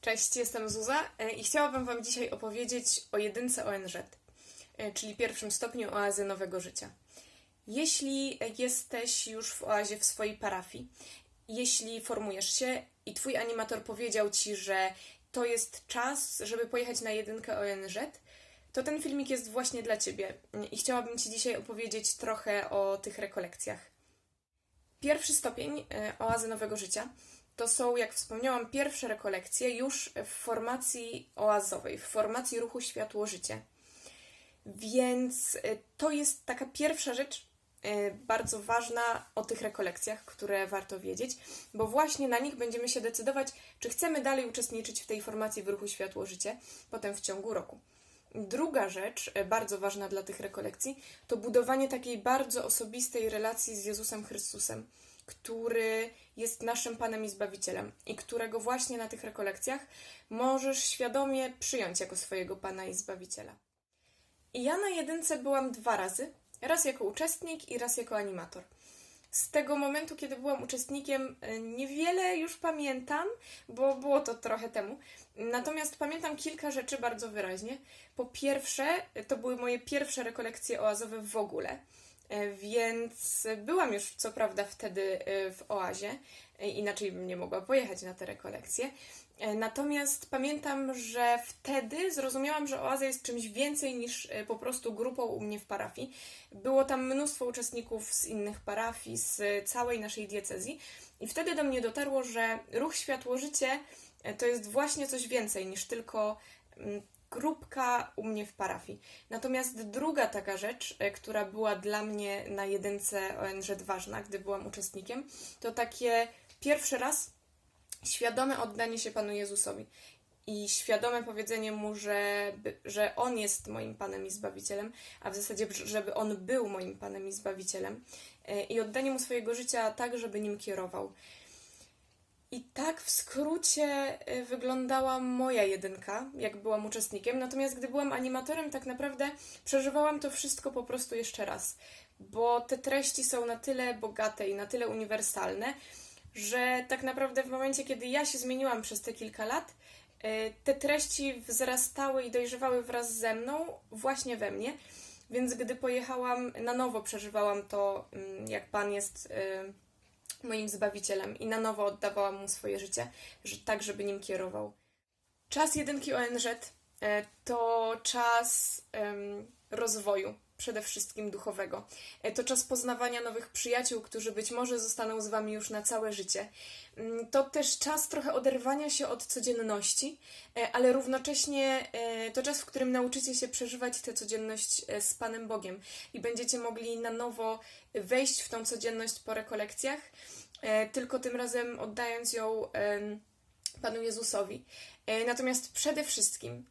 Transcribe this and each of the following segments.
Cześć, jestem Zuza e, i chciałabym Wam dzisiaj opowiedzieć o jedynce ONZ, e, czyli pierwszym stopniu oazy nowego życia. Jeśli jesteś już w oazie w swojej parafii, jeśli formujesz się i Twój animator powiedział Ci, że to jest czas, żeby pojechać na jedynkę ONZ, to ten filmik jest właśnie dla Ciebie i chciałabym Ci dzisiaj opowiedzieć trochę o tych rekolekcjach. Pierwszy stopień e, oazy nowego życia to są, jak wspomniałam, pierwsze rekolekcje już w formacji oazowej, w formacji ruchu Światło-Życie. Więc e, to jest taka pierwsza rzecz e, bardzo ważna o tych rekolekcjach, które warto wiedzieć, bo właśnie na nich będziemy się decydować, czy chcemy dalej uczestniczyć w tej formacji w ruchu Światło-Życie, potem w ciągu roku. Druga rzecz, e, bardzo ważna dla tych rekolekcji, to budowanie takiej bardzo osobistej relacji z Jezusem Chrystusem, który jest naszym Panem i Zbawicielem i którego właśnie na tych rekolekcjach możesz świadomie przyjąć jako swojego Pana i Zbawiciela. I ja na jedynce byłam dwa razy, raz jako uczestnik i raz jako animator. Z tego momentu, kiedy byłam uczestnikiem, niewiele już pamiętam, bo było to trochę temu. Natomiast pamiętam kilka rzeczy bardzo wyraźnie. Po pierwsze, to były moje pierwsze rekolekcje oazowe w ogóle. E, Więc byłam już co prawda wtedy e, w oazie, e, inaczej bym nie mogła pojechać na te rekolekcje. Natomiast pamiętam, że wtedy zrozumiałam, że oaza jest czymś więcej niż po prostu grupą u mnie w parafii. Było tam mnóstwo uczestników z innych parafii, z całej naszej diecezji, i wtedy do mnie dotarło, że ruch Światło-Życie to jest właśnie coś więcej niż tylko mm, grupka u mnie w parafii. Natomiast druga taka rzecz, e, która była dla mnie na jedynce ONZ ważna, gdy byłam uczestnikiem, to takie pierwszy raz świadome oddanie się Panu Jezusowi i świadome powiedzenie Mu, że, że On jest moim Panem i Zbawicielem, a w zasadzie, żeby On był moim Panem i Zbawicielem e, i oddanie Mu swojego życia tak, żeby Nim kierował. I tak w skrócie y, wyglądała moja jedynka, jak byłam uczestnikiem. Natomiast gdy byłam animatorem, tak naprawdę przeżywałam to wszystko po prostu jeszcze raz, bo te treści są na tyle bogate i na tyle uniwersalne, że tak naprawdę w momencie, kiedy ja się zmieniłam przez te kilka lat, y, te treści wzrastały i dojrzewały wraz ze mną, właśnie we mnie. Więc gdy pojechałam na nowo, przeżywałam to, mm, jak Pan jest y, moim zbawicielem i na nowo oddawałam mu swoje życie, że, tak, żeby nim kierował. Czas jedynki ONZ e, to czas em, rozwoju, przede wszystkim duchowego. E, To czas poznawania nowych przyjaciół, którzy być może zostaną z wami już na całe życie. Mm, To też czas trochę oderwania się od codzienności, e, ale równocześnie e, to czas, w którym nauczycie się przeżywać tę codzienność z Panem Bogiem i będziecie mogli na nowo wejść w tą codzienność po rekolekcjach, tylko tym razem oddając ją Panu Jezusowi. Natomiast przede wszystkim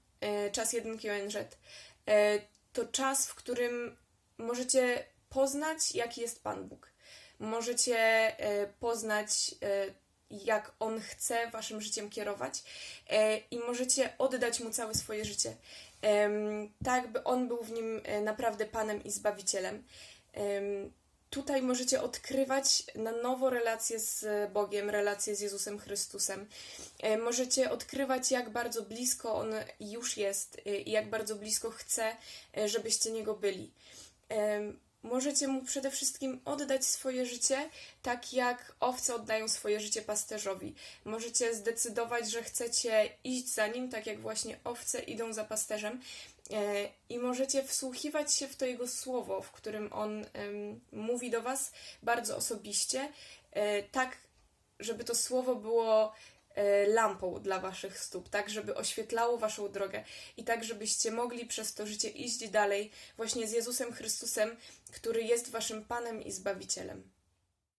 czas jedynki ONZ e, to czas, w którym możecie poznać, jaki jest Pan Bóg. Możecie e, poznać, e, jak On chce waszym życiem kierować e, i możecie oddać Mu całe swoje życie. Tak, by On był w nim naprawdę Panem i Zbawicielem. Tutaj możecie odkrywać na nowo relacje z Bogiem, relacje z Jezusem Chrystusem. E, Możecie odkrywać, jak bardzo blisko On już jest e, i jak bardzo blisko chce, e, żebyście Niego byli. Możecie Mu przede wszystkim oddać swoje życie, tak jak owce oddają swoje życie pasterzowi. Możecie zdecydować, że chcecie iść za Nim, tak jak właśnie owce idą za pasterzem. E, I możecie wsłuchiwać się w to Jego słowo, w którym On mówi do Was bardzo osobiście, e, tak, żeby to słowo było lampą dla Waszych stóp, tak, żeby oświetlało Waszą drogę i tak, żebyście mogli przez to życie iść dalej właśnie z Jezusem Chrystusem, który jest Waszym Panem i Zbawicielem.